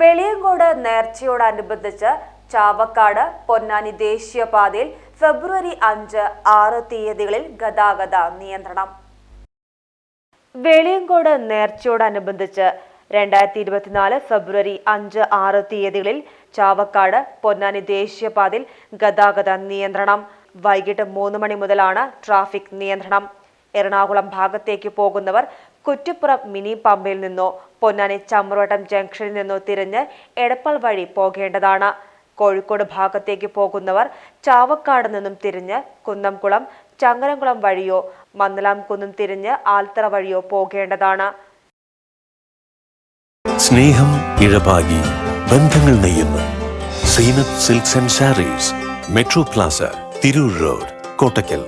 വെളിയങ്കോട് നേർച്ചയോടനുബന്ധിച്ച് ചാവക്കാട് പൊന്നാനി ദേശീയപാതയിൽ ഫെബ്രുവരി അഞ്ച് ആറ് തീയതികളിൽ ഗതാഗത നിയന്ത്രണം. വെളിയങ്കോട് നേർച്ചയോടനുബന്ധിച്ച് രണ്ടായിരത്തി ഇരുപത്തിനാല് ഫെബ്രുവരി അഞ്ച് ആറ് തീയതികളിൽ ചാവക്കാട് പൊന്നാനി ദേശീയപാതയിൽ ഗതാഗത നിയന്ത്രണം. വൈകിട്ട് മൂന്ന് മണി മുതലാണ് ട്രാഫിക് നിയന്ത്രണം. എറണാകുളം ഭാഗത്തേക്ക് പോകുന്നവർ കുറ്റിപ്പുറം മിനി പമ്പയിൽ നിന്നോ പൊന്നാനി ചമ്രവട്ടം ജംഗ്ഷനിൽ നിന്നോ തിരിഞ്ഞ് എടപ്പൾ വഴി പോകേണ്ടതാണ്. കോഴിക്കോട് ഭാഗത്തേക്ക് പോകുന്നവർ ചാവക്കാട് നിന്നും തിരിഞ്ഞ് കുന്നംകുളം ചങ്ങരംകുളം വഴിയോ മന്നലാം കുന്നും തിരിഞ്ഞ് ആൽത്തറ വഴിയോ പോകേണ്ടതാണ്. സ്നേഹം ഇഴപാകി ബന്ധങ്ങൾ നെയ്യുന്നു Zeenath silks and sarees metro plaza Tirur road Kottakkal.